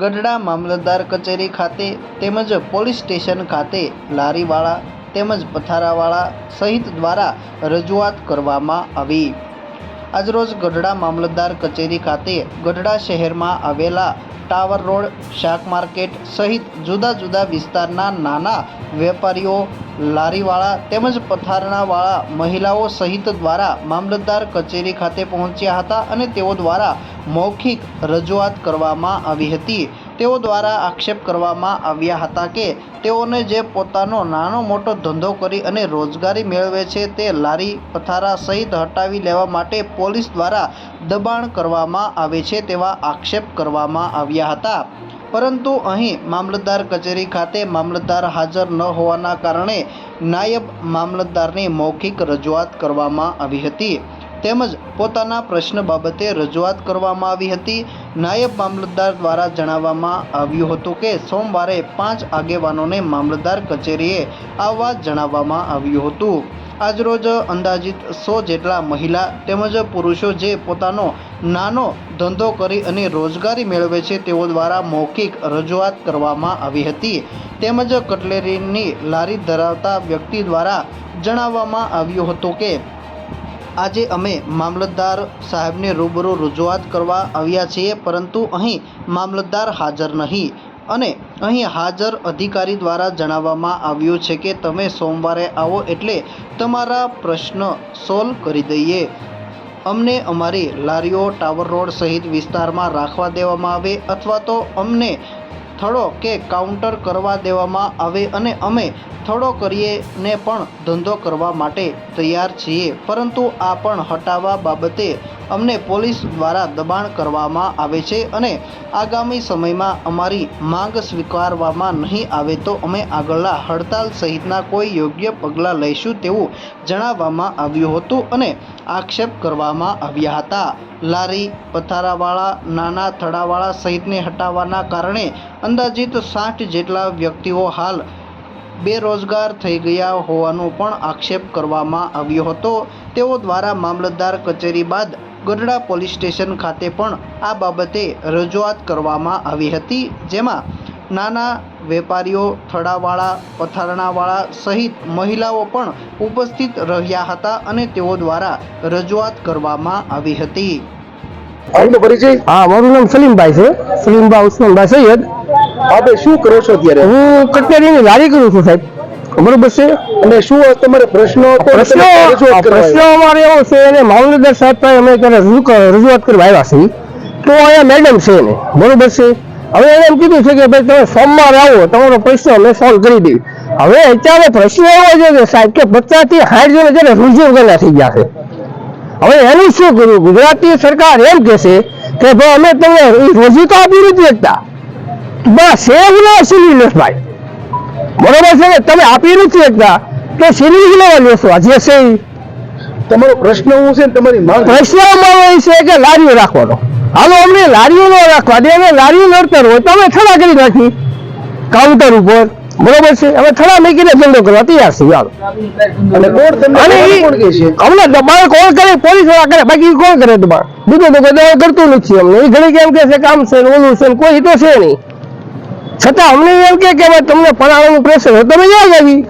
ગઢડા મામલતદાર કચેરી ખાતે તેમજ પોલીસ સ્ટેશન ખાતે લારીવાળા તેમજ પથારાવાળા સહિત દ્વારા રજૂઆત કરવામાં આવી. આજરોજ ગઢડા મામલતદાર કચેરી ખાતે ગઢડા શહેરમાં આવેલા ટાવર રોડ, શાક માર્કેટ સહિત જુદા જુદા વિસ્તારના નાના વેપારીઓ લારીવાળા તેમજ પથારણાવાળા મહિલાઓ સહિત દ્વારા મામલતદાર કચેરી ખાતે પહોંચ્યા હતા અને તેઓ દ્વારા મૌખિક રજૂઆત કરવામાં આવી હતી. તેઓ દ્વારા આક્ષેપ કરવામાં આવ્યા હતા કે તેઓને જે પોતાનો નાનો મોટો ધંધો કરી અને રોજગારી મેળવે છે તે લારી પથારા સહિત હટાવી લેવા માટે પોલીસ દ્વારા દબાણ કરવામાં આવે છે તેવા આક્ષેપ કરવામાં આવ્યા હતા. પરંતુ અહીં મામલતદાર કચેરી ખાતે મામલતદાર હાજર ન હોવાના કારણે નાયબ મામલતદારની મૌખિક રજૂઆત કરવામાં આવી હતી. તેમજ પોતાના પ્રશ્ન બાબતે રજૂઆત કરવામાં આવી હતી. નાયબ મામલતદાર દ્વારા જણાવવામાં આવ્યું હતું કે, સોમવારે પાંચ આગેવાનોને મામલતદાર કચેરીએ આવવા જણાવવામાં આવ્યું હતું. આજરોજ અંદાજિત સો જેટલા મહિલા તેમજ પુરુષો જે પોતાનો નાનો ધંધો કરી અને રોજગારી મેળવે છે, તેઓ દ્વારા મૌખિક રજૂઆત કરવામાં આવી હતી. તેમજ કટલેરીની લારી ધરાવતા વ્યક્તિ દ્વારા જણાવવામાં આવ્યું હતું કે આજે અમે મામલતદાર સાહેબને રૂબરૂ રજૂઆત કરવા આવ્યા છીએ, પરંતુ અહીં મામલતદાર હાજર નહીં. અને અહીં હાજર અધિકારી દ્વારા જણાવવામાં આવ્યું છે કે તમે સોમવારે આવો એટલે તમારા પ્રશ્ન સોલ્વ કરી દઈએ. અમને અમારી લારીઓ, ટાવર રોડ સહિત વિસ્તારમાં રાખવા દેવામાં આવે અથવા તો અમને થડો કે કાઉન્ટર કરવા દેવામાં આવે અને અમે થડો કરીએ ને પણ ધંધો કરવા માટે તૈયાર છીએ. પરંતુ આ પણ હટાવવા બાબતે અમને પોલીસ દ્વારા દબાણ કરવામાં આવે છે અને આગામી સમયમાં અમારી માંગ સ્વીકારવામાં નહીં આવે તો અમે આગળના હડતાલ સહિતના કોઈ યોગ્ય પગલાં લઈશું તેવું જણાવવામાં આવ્યું હતું અને આક્ષેપ કરવામાં આવ્યા હતા. લારી, પથારાવાળા, નાના થડાવાળા સહિતને હટાવવાના કારણે અંદાજિત સાઠ જેટલા વ્યક્તિઓ હાલ બેરોજગાર થઈ ગયા હોવાનો પણ આક્ષેપ કરવામાં આવ્યો હતો. તેઓ દ્વારા મામલતદાર કચેરી બાદ ગઢડા પોલીસ સ્ટેશન ખાતે પણ આ બાબતે રજૂઆત કરવામાં આવી હતી, જેમાં નાના વેપારીઓ, થડાવાળા, પથારણાવાળા સહિત મહિલાઓ પણ ઉપસ્થિત રહ્યા હતા અને તેઓ દ્વારા રજૂઆત કરવામાં આવી હતી. હા, મારું નામ સલીમભાઈ છે. સલીમભાઈ ઉસ્માનભાઈ સૈયદ. આપણે શું કરો છો અત્યારે? હું કટલેરીની લારી કરું છું સાહેબ. બરોબર છે? અને શું તમારો પ્રશ્નો પ્રશ્નો પ્રશ્નો અમારે એવો છે અને મામલતદાર સાહેબ પાસે અમે ત્યારે રજૂ રજૂઆત કરવા આવ્યા છીએ. તો અહીંયા મેડમ છે એને. બરોબર છે? હવે એને એમ કીધું છે કે ભાઈ તમે સોમવાર આવો તમારો પ્રશ્ન અમે સોલ્વ કરી દઈએ. હવે અત્યારે પ્રશ્ન એવો છે કે સાહેબ કે પચાસથી સાઠ જણ છે ને રૂજુ વગરના થઈ ગયા છે. હવે એનું શું કરવું ગુજરાતી સરકાર એમ કે છે કે ભાઈ અમે તમને રજૂ રોજી તો આપી નથી શકતા. બસ છે એવું ના સિલિન્ડર ભાઈ. બરોબર છે ને તમે આપી નથી શકતા તો સિલિન્ડર લેવા લેશો જે છે તમારો પ્રશ્ન શું છે તમારી માંગ. પ્રશ્ન અમારો એ છે કે લારીઓ રાખવાનો. હાલો અમને લારીઓ ન રાખવા દે અને લારીઓ નડતર હોય તો અમે થડા કરી નાખી કાઉન્ટર ઉપર. બરોબર છે? અમે થડા મૂકીને ધંધો કરવા તૈયાર છે યાર અને કોણ તમને અને કોણ કહે છે? અમને દબાણ કોણ કરે? પોલીસવાળા કરે. બાકી કોણ કરે દબાણ બીજું તો કોઈ દબાણ કરતું નથી અમને. એ ઘણી કેમ કે છે કામ છે ઓલું છે કોઈ તો છે નહીં. છતાં અમને એમ કે કે ભાઈ તમને પરાણાનું પ્રેશર તમે જ આવી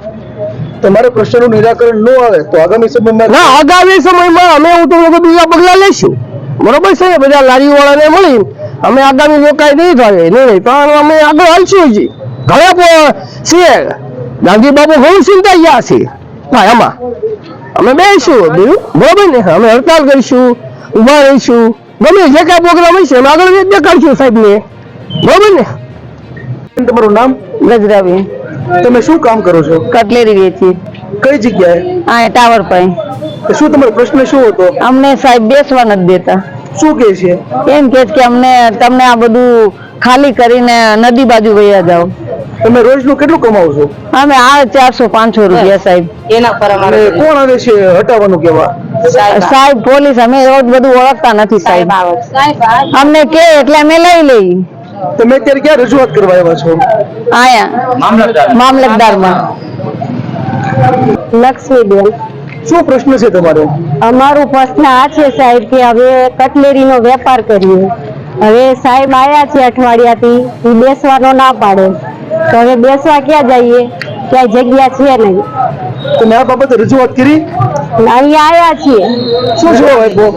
તમારા પ્રશ્નનું નિરાકરણ ન આવે તો આગામી સમયમાં ના આગામી સમયમાં અમે હું તમને કોઈ બીજા પગલાં લઈશું. બરોબર છે બધા લારીવાળાને મળી અમે આગામી રોકાય નહીં થાય નહીં નહીં તો અમે આગળ હાલશું હજી. ઘણા પણ છે ગાંધી બાબુ ઘણું ચિંતા ગયા છે. હા એમાં અમે બેસીશું બીજું? બરોબર ને? અમે હડતાલ કરીશું ઊભા રહીશું. ગમે જે કાંઈ પ્રોગ્રામ હશે અમે આગળ દેખાડશું સાહેબને. બરોબર ને? તમારું નામ? ગજરાબેન તમે શું કામ કરો છો? કટલેરી વેચી. કઈ જગ્યાએ? આ ટાવર પર. શું તમારો પ્રશ્ન શું હતો? અમને સાહેબ બેસવા નથી દેતા. શું કહે છે? એમ કે છે કે અમને તમને આ બધું ખાલી કરીને નદી બાજુ વયા જાઓ. તમે રોજનું કેટલું કમાવો છો? અમે આ ચારસો પાંચસો રૂપિયા સાહેબ. એના પર અમારે કોણ આવે છે હટાવવાનું કેવા સાહેબ પોલીસ અમે રોજ બધું ઓળખતા નથી સાહેબ. અમને કે એટલે અમે લઈ લઈ તમે અત્યારે ક્યાં રજૂઆત કરવા આવ્યા છો? આયા મામલતદારમાં. લક્ષ્મીબેન. શું પ્રશ્ન છે તમારો? અમારો પ્રશ્ન આ છે સાહેબ કે હવે કટલેરીનો વેપાર કરીએ. હવે સાહેબ આયા છે અઠવાડિયાથી એ બેસવાનો ના પાડે. તો હવે બેસવા ક્યાં જઈએ? ક્યાંય જગ્યા છે નહીં. તમે આ બાબતે રજૂઆત કરી. અહીંયા આવ્યા છીએ. શું શું આપ્યો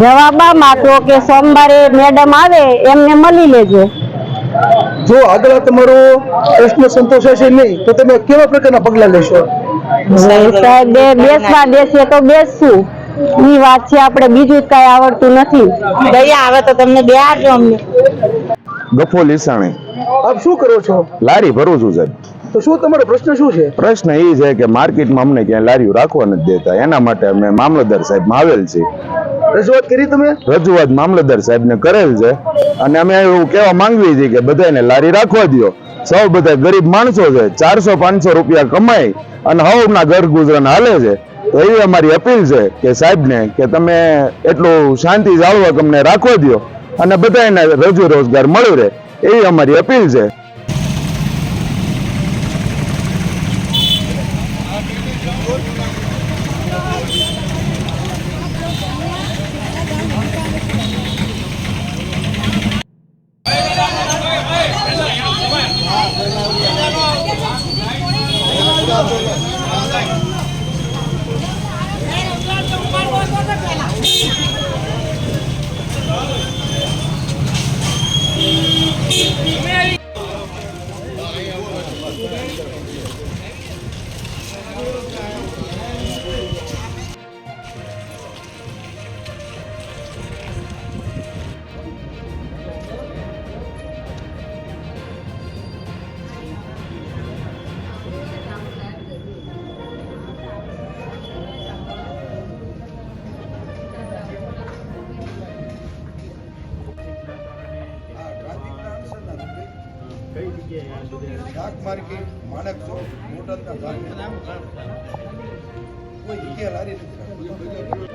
જવાબ આમ આપ્યો કે સોમવારે મેડમ આવે એમને મળી લેજો. જો આગળ તમારો પ્રશ્ન સંતોષાશે નહીં તો તમે કેવા પ્રકારના પગલા લેશો? સાહેબ બે બેસવા દેશે તો બેસશું. ઈ વાત છે આપણે બીજું જ કાંઈ આવડતું નથી. દયા આવે તો તમને બેહાડજો અમને. ગફો લીસાણી આપ શું કરો છો? લારી ભરું છું સાહેબ. તો શું તમારો પ્રશ્ન શું છે? પ્રશ્ન એ છે કે માર્કેટમાં અમને ક્યાંય લારીઓ રાખવા નથી દેતા. એના માટે અમે મામલતદાર સાહેબ આવેલ છે. રજૂઆત કરી તમે? રજૂઆત મામલતદાર સાહેબને કરેલ છે. અને અમે એવું કહેવા માંગીએ છીએ કે બધાને લારી રાખવા દો સૌ બધા ગરીબ માણસો છે. ચારસો પાંચસો રૂપિયા કમાઈ અને હવના ઘર ગુજરાન હાલે છે. તો એવી અમારી અપીલ છે કે સાહેબને કે તમે એટલું શાંતિ જાળવક અમને રાખવા દો અને બધાને રજૂ રોજગાર મળ્યો રહે. એવી અમારી અપીલ છે. શાક માર્કેટ માણક ચોક મોટા કોઈ જગ્યા લારી નથી શેરીમાં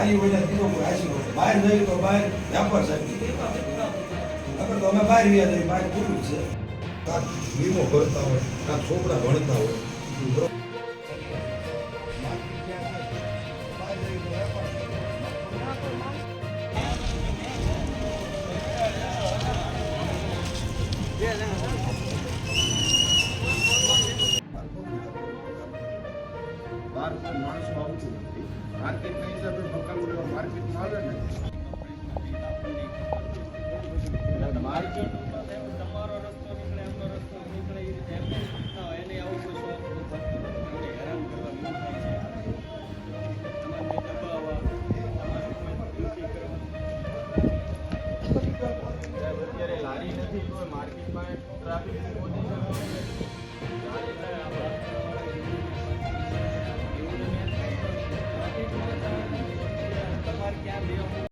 લારી હોય દીધો કોઈ આશી હોય. બહાર જઈએ તો બહાર વ્યાપાર સાહેબ. આપણે તો અમે બહાર વ્યા જઈએ બહાર પૂરું છે. કાંક વીમો ભરતા હોય કાંક છોકરા ભણતા હોય આવતું નથી હિસાબે મકાન માર્કેટમાં આવે ને માર્કેટ તમારો રસ્તો નીકળે એમનો રસ્તો નીકળે એને આવું કોઈ શોખ હેરાન કરવાનું. અત્યારે લારી નથી તો માર્કેટમાં ટ્રાફિક